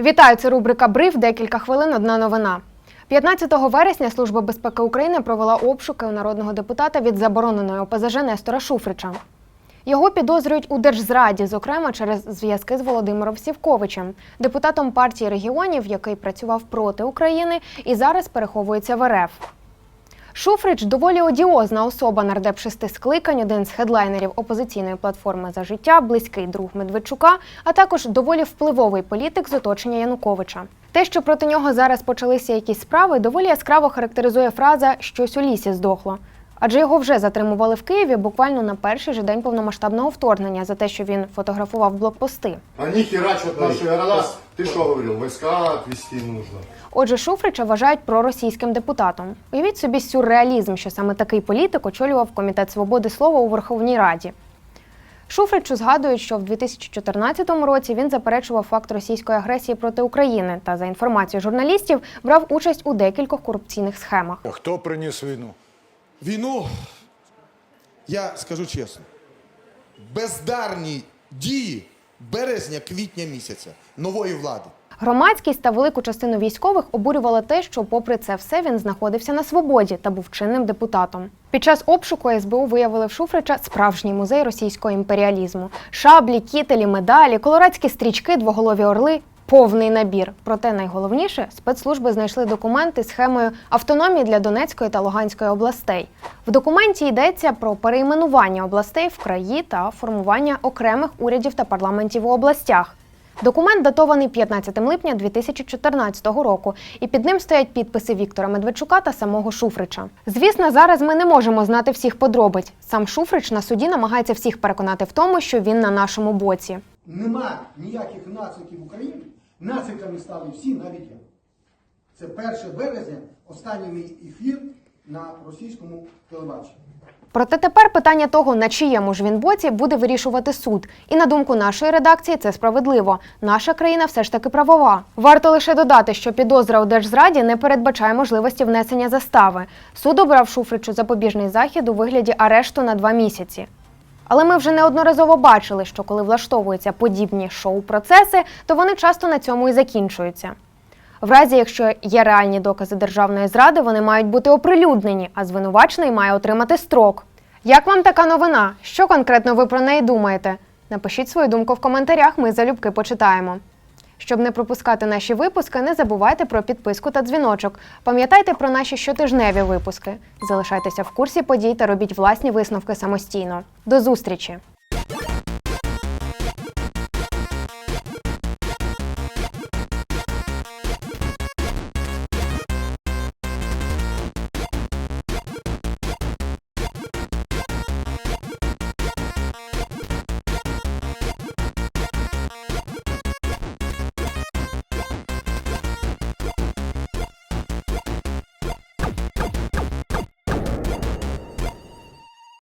Вітаю, це рубрика Бриф. Декілька хвилин. Одна новина. 15 вересня Служба безпеки України провела обшуки у народного депутата від забороненої ОПЗЖ Нестора Шуфрича. Його підозрюють у держзраді, зокрема через зв'язки з Володимиром Сівковичем, депутатом партії регіонів, який працював проти України і зараз переховується в РФ. Шуфрич доволі одіозна особа нардеп шести скликань, один з хедлайнерів опозиційної платформи за життя, близький друг Медведчука, а також доволі впливовий політик з оточення Януковича. Те, що проти нього зараз почалися якісь справи, доволі яскраво характеризує фраза щось у лісі здохло. Адже його вже затримували в Києві буквально на перший же день повномасштабного вторгнення за те, що він фотографував блокпости. Они херачат наши города. Ты что говорил? Войска отвести нужно. Отже, Шуфрича вважають проросійським депутатом. Уявіть собі сюрреалізм, що саме такий політик очолював комітет свободи слова у Верховній Раді. Шуфричу згадують, що в 2014 році він заперечував факт російської агресії проти України та, за інформацією журналістів, брав участь у декількох корупційних схемах. Хто приніс війну? Війну, я скажу чесно, бездарні дії березня-квітня місяця нової влади. Громадськість та велику частину військових обурювало те, що, попри це все, він знаходився на свободі та був чинним депутатом. Під час обшуку СБУ виявили в Шуфрича справжній музей російського імперіалізму: шаблі, кітелі, медалі, колорадські стрічки, двоголові орли. Повний набір. Проте найголовніше спецслужби знайшли документи схемою автономії для Донецької та Луганської областей. В документі йдеться про перейменування областей в краї та формування окремих урядів та парламентів у областях. Документ датований 15 липня 2014 року, і під ним стоять підписи Віктора Медведчука та самого Шуфрича. Звісно, зараз ми не можемо знати всіх подробиць. Сам Шуфрич на суді намагається всіх переконати в тому, що він на нашому боці. Нема ніяких нациків в Україні. Нациками стали всі, навіть я. Це 1 березня, останній мій ефір на російському телебаченні. Проте тепер питання того, на чиєму ж він боці, буде вирішувати суд. І на думку нашої редакції, це справедливо. Наша країна все ж таки правова. Варто лише додати, що підозра у держзраді не передбачає можливості внесення застави. Суд обрав Шуфричу запобіжний захід у вигляді арешту на два місяці. Але ми вже неодноразово бачили, що коли влаштовуються подібні шоу-процеси, то вони часто на цьому і закінчуються. В разі, якщо є реальні докази державної зради, вони мають бути оприлюднені, а звинувачений має отримати строк. Як вам така новина? Що конкретно ви про неї думаєте? Напишіть свою думку в коментарях, ми залюбки почитаємо. Щоб не пропускати наші випуски, не забувайте про підписку та дзвіночок. Пам'ятайте про наші щотижневі випуски. Залишайтеся в курсі подій та робіть власні висновки самостійно. До зустрічі!